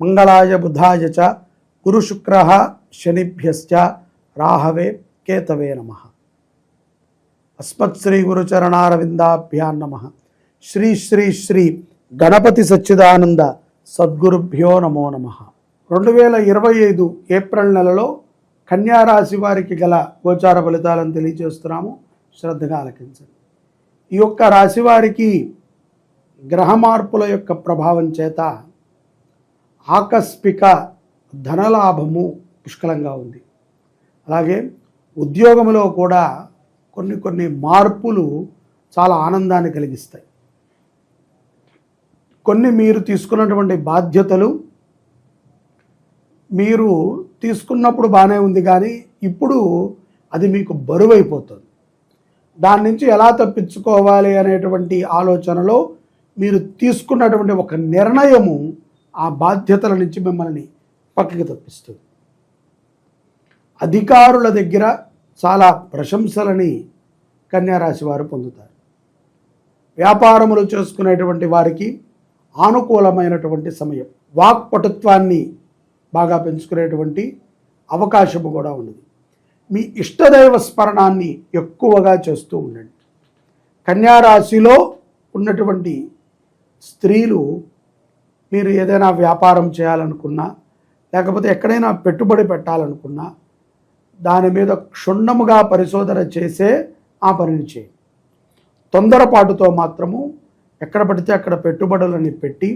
మంగళాయ బుధాయ చ గురుశుక్ర శనిభ్యశ్చ రాహవే కేతవే నమ. అస్మత్ శ్రీ గురుచరణారవిందాభ్యాన్ నమ. శ్రీ శ్రీ శ్రీ గణపతి సచ్చిదానంద సద్గురుభ్యో నమో నమ. రెండు వేల ఇరవై ఐదు ఏప్రిల్ నెలలో కన్యారాశి వారికి గల గోచార ఫలితాలను తెలియజేస్తున్నాము. శ్రద్ధగా ఆలకించండి. ఈ యొక్క రాశి వారికి గ్రహ మార్పుల యొక్క ప్రభావం చేత ఆకస్మిక ధనలాభము పుష్కలంగా ఉంది. అలాగే ఉద్యోగంలో కూడా కొన్ని కొన్ని మార్పులు చాలా ఆనందాన్ని కలిగిస్తాయి. కొన్ని మీరు తీసుకున్నటువంటి బాధ్యతలు మీరు తీసుకున్నప్పుడు బాగానే ఉంది కానీ ఇప్పుడు అది మీకు బరువైపోతుంది. దాని నుంచి ఎలా తప్పించుకోవాలి అనేటువంటి ఆలోచనలో మీరు తీసుకున్నటువంటి ఒక నిర్ణయము ఆ బాధ్యతల నుంచి మిమ్మల్ని పక్కకి తప్పిస్తుంది. అధికారుల దగ్గర చాలా ప్రశంసలని కన్యారాశి వారు పొందుతారు. వ్యాపారములు చేసుకునేటువంటి వారికి ఆనుకూలమైనటువంటి సమయం వాక్పటుత్వాన్ని బాగా పెంచుకునేటువంటి అవకాశము కూడా ఉన్నది. మీ ఇష్టదైవ స్మరణాన్ని ఎక్కువగా చేస్తూ ఉండండి. కన్యారాశిలో ఉన్నటువంటి స్త్రీలు మీరు ఏదైనా వ్యాపారం చేయాలనుకున్నా లేకపోతే ఎక్కడైనా పెట్టుబడి పెట్టాలనుకున్నా దాని మీద క్షుణ్ణముగా పరిశోధన చేసే ఆ పనిని చేయి. తొందరపాటుతో మాత్రము ఎక్కడ పడితే అక్కడ పెట్టుబడులని పెట్టి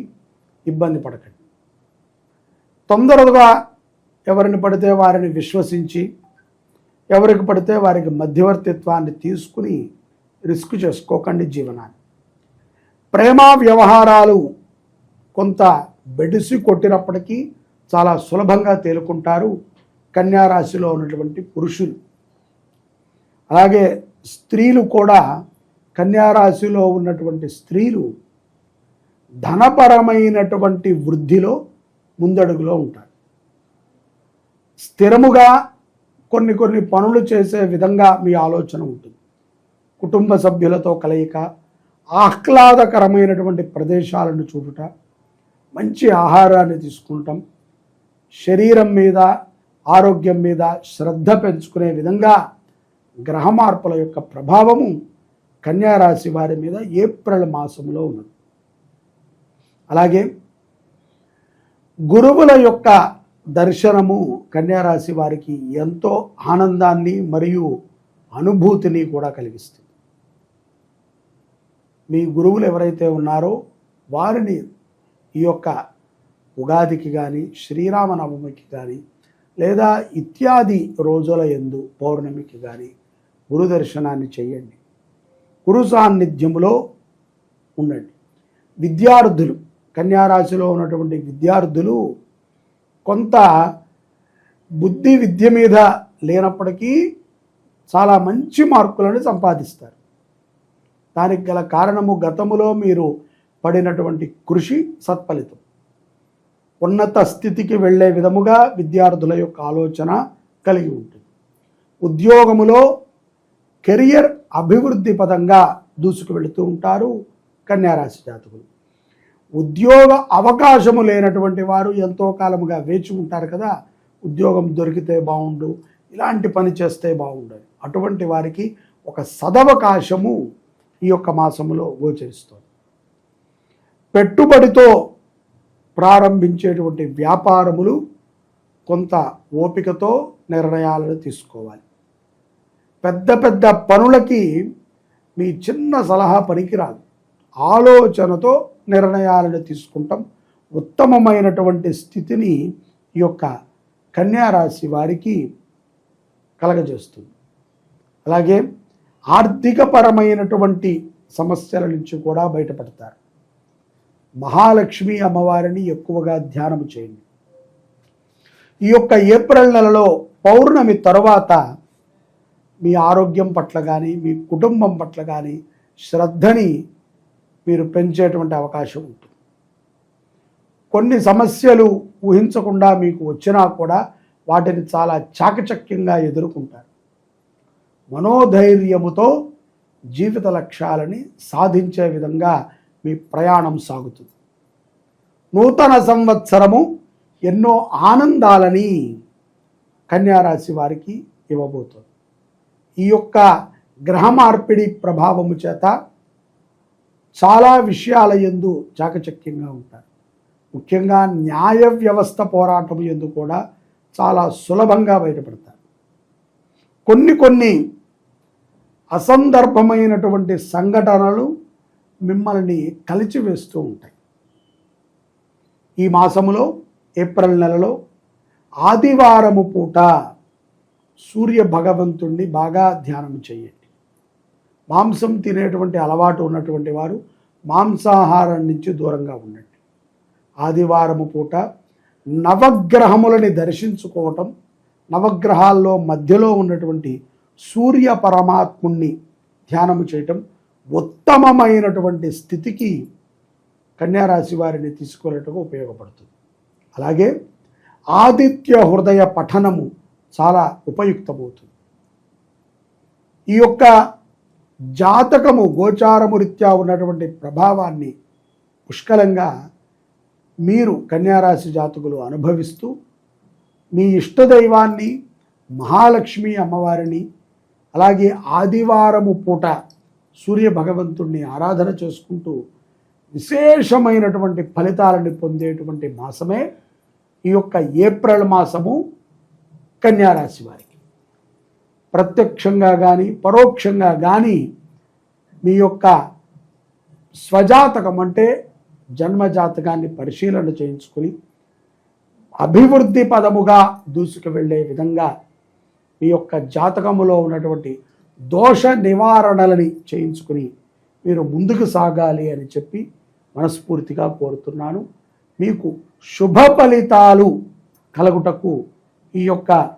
ఇబ్బంది పడకండి. తొందరగా ఎవరిని పడితే వారిని విశ్వసించి ఎవరికి పడితే వారికి మధ్యవర్తిత్వాన్ని తీసుకుని రిస్క్ చేసుకోకండి జీవనాన్ని. ప్రేమ వ్యవహారాలు కొంత బెడిసి కొట్టినప్పటికీ చాలా సులభంగా తేలుకుంటారు కన్యారాశిలో ఉన్నటువంటి పురుషులు. అలాగే స్త్రీలు కూడా కన్యారాశిలో ఉన్నటువంటి స్త్రీలు ధనపరమైనటువంటి వృద్ధిలో ముందడుగులో ఉంటారు. స్థిరముగా కొన్ని కొన్ని పనులు చేసే విధంగా మీ ఆలోచన ఉంటుంది. కుటుంబ సభ్యులతో కలయిక ఆహ్లాదకరమైనటువంటి ప్రదేశాలను చూడుట మంచి ఆహారాన్ని తీసుకుంటాం. శరీరం మీద ఆరోగ్యం మీద శ్రద్ధ పెంచుకునే విధంగా గ్రహ మార్పుల యొక్క ప్రభావము కన్యారాశి వారి మీద ఏప్రిల్ మాసంలో ఉన్నది. అలాగే గురువుల యొక్క దర్శనము కన్యారాశి వారికి ఎంతో ఆనందాన్ని మరియు అనుభూతిని కూడా కలిగిస్తుంది. మీ గురువులు ఎవరైతే ఉన్నారో వారిని ఈ యొక్క ఉగాదికి కానీ శ్రీరామనవమికి కానీ లేదా ఇత్యాది రోజుల ఎందు పౌర్ణమికి కానీ గురు దర్శనాన్ని చేయండి. గురు సాన్నిధ్యములో ఉండండి. విద్యార్థులు కన్యారాశిలో ఉన్నటువంటి విద్యార్థులు కొంత బుద్ధి విద్య మీద లేనప్పటికీ చాలా మంచి మార్కులను సంపాదిస్తారు. దానికి గల కారణము గతములో మీరు పడినటువంటి కృషి సత్ఫలితం. ఉన్నత స్థితికి వెళ్ళే విధముగా విద్యార్థుల యొక్క ఆలోచన కలిగి ఉంటుంది. ఉద్యోగములో కెరియర్ అభివృద్ధి పదంగా దూసుకు వెళుతూ ఉంటారు కన్యారాశి జాతకులు. ఉద్యోగ అవకాశము లేనటువంటి వారు ఎంతో కాలముగా వేచి ఉంటారు కదా ఉద్యోగం దొరికితే బాగుండు ఇలాంటి పని చేస్తే బాగుండదు అటువంటి వారికి ఒక సదవకాశము ఈ యొక్క మాసములో గోచరిస్తుంది. పెట్టుబడితో ప్రారంభించేటువంటి వ్యాపారములు కొంత ఓపికతో నిర్ణయాలను తీసుకోవాలి. పెద్ద పెద్ద పనులకి మీ చిన్న సలహా పనికిరాదు. ఆలోచనతో నిర్ణయాలను తీసుకుంటాం. ఉత్తమమైనటువంటి స్థితిని ఈ యొక్క కన్యారాశి వారికి కలగజేస్తుంది. అలాగే ఆర్థికపరమైనటువంటి సమస్యల నుంచి కూడా బయటపడతారు. మహాలక్ష్మి అమ్మవారిని ఎక్కువగా ధ్యానం చేయండి. ఈ యొక్క ఏప్రిల్ నెలలో పౌర్ణమి తర్వాత మీ ఆరోగ్యం పట్ల కానీ మీ కుటుంబం పట్ల కానీ శ్రద్ధని మీరు పెంచేటువంటి అవకాశం ఉంటుంది. కొన్ని సమస్యలు ఊహించకుండా మీకు వచ్చినా కూడా వాటిని చాలా చాకచక్యంగా ఎదుర్కొంటారు. మనోధైర్యముతో జీవిత లక్ష్యాలని సాధించే విధంగా మీ ప్రయాణం సాగుతుంది. నూతన సంవత్సరము ఎన్నో ఆనందాలని కన్యారాశి వారికి ఇవ్వబోతుంది. ఈ యొక్క గ్రహ మార్పిడి ప్రభావము చేత చాలా విషయాల ఎందు చాకచక్యంగా ఉంటారు. ముఖ్యంగా న్యాయ వ్యవస్థ పోరాటం ఎందు కూడా చాలా సులభంగా బయటపడతారు. కొన్ని కొన్ని అసందర్భమైనటువంటి సంఘటనలు మిమ్మల్ని కలిచివేస్తూ ఉంటాయి. ఈ మాసములో ఏప్రిల్ నెలలో ఆదివారము పూట సూర్య భగవంతుణ్ణి బాగా ధ్యానం చేయండి. మాంసం తినేటువంటి అలవాటు ఉన్నటువంటి వారు మాంసాహారం నుంచి దూరంగా ఉండండి. ఆదివారము పూట నవగ్రహములని దర్శించుకోవటం నవగ్రహాల్లో మధ్యలో ఉన్నటువంటి సూర్య పరమాత్ముణ్ణి ధ్యానము చేయటం ఉత్తమమైనటువంటి స్థితికి కన్యారాశి వారిని తీసుకునేట్టుగా ఉపయోగపడుతుంది. అలాగే ఆదిత్య హృదయ పఠనము చాలా ఉపయుక్తమవుతుంది. ఈ యొక్క జాతకము గోచారము రీత్యా ఉన్నటువంటి ప్రభావాన్ని పుష్కలంగా మీరు కన్యారాశి జాతకులు అనుభవిస్తూ మీ ఇష్టదైవాన్ని మహాలక్ష్మి అమ్మవారిని అలాగే ఆదివారము పూట సూర్య భగవంతుణ్ణి ఆరాధన చేసుకుంటూ విశేషమైనటువంటి ఫలితాలను పొందేటువంటి మాసమే ఈ యొక్క ఏప్రిల్ మాసము కన్యారాశి వారికి. ప్రత్యక్షంగా కానీ పరోక్షంగా కానీ మీ యొక్క స్వజాతకం అంటే జన్మజాతకాన్ని పరిశీలన చేయించుకొని అభివృద్ధి పదముగా దూసుకు వెళ్ళే విధంగా మీ యొక్క జాతకములో ఉన్నటువంటి దోష నివారణలని చేయించుకుని మీరు ముందుకు సాగాలి అని చెప్పి మనస్ఫూర్తిగా కోరుతున్నాను. మీకు శుభ ఫలితాలు కలుగుటకు ఈ యొక్క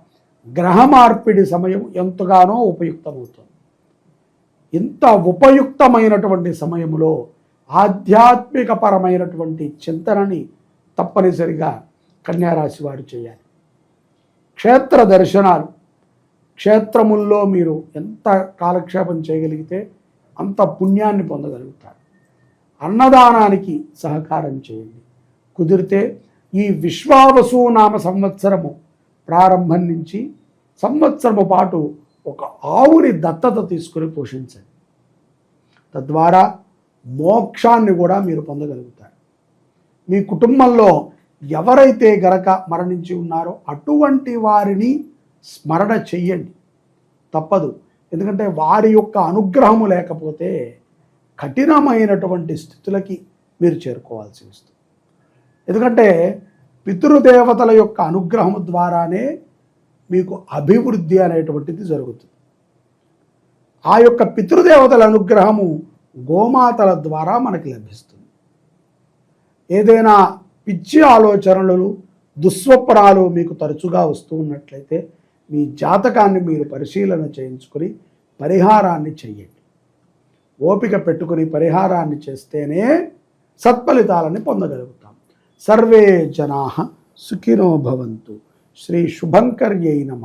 గ్రహ మార్పిడి సమయం ఎంతగానో ఉపయుక్తమవుతుంది. ఇంత ఉపయుక్తమైనటువంటి సమయంలో ఆధ్యాత్మికపరమైనటువంటి చింతనని తప్పనిసరిగా కన్యారాశి వారు చేయాలి. క్షేత్ర దర్శనాలు క్షేత్రముల్లో మీరు ఎంత కాలక్షేపం చేయగలిగితే అంత పుణ్యాన్ని పొందగలుగుతారు. అన్నదానానికి సహకారం చేయండి. కుదిరితే ఈ విశ్వావసు నామ సంవత్సరము ప్రారంభం నుంచి సంవత్సరము పాటు ఒక ఆవుని దత్తత తీసుకుని పోషించండి. తద్వారా మోక్షాన్ని కూడా మీరు పొందగలుగుతారు. మీ కుటుంబంలో ఎవరైతే గనక మరణించి ఉన్నారో అటువంటి వారిని స్మరణ చెయ్యండి. తప్పదు. ఎందుకంటే వారి యొక్క అనుగ్రహము లేకపోతే కఠినమైనటువంటి స్థితులకి మీరు చేరుకోవాల్సి వస్తుంది. ఎందుకంటే పితృదేవతల యొక్క అనుగ్రహం ద్వారానే మీకు అభివృద్ధి అనేటువంటిది జరుగుతుంది. ఆ యొక్క పితృదేవతల అనుగ్రహము గోమాతల ద్వారా మనకి లభిస్తుంది. ఏదైనా పిచ్చి ఆలోచనలు దుస్వప్నాలు మీకు తరచుగా వస్తూ ఉన్నట్లయితే మీ జాతకాన్ని మీరు పరిశీలన చేయించుకొని పరిహారాన్ని చెయ్యండి. ఓపిక పెట్టుకుని పరిహారాన్ని చేస్తేనే సత్ఫలితాలని పొందగలుగుతాం. సర్వే జనా సుఖినో భవంతు. శ్రీ శుభంకర్యై నమ.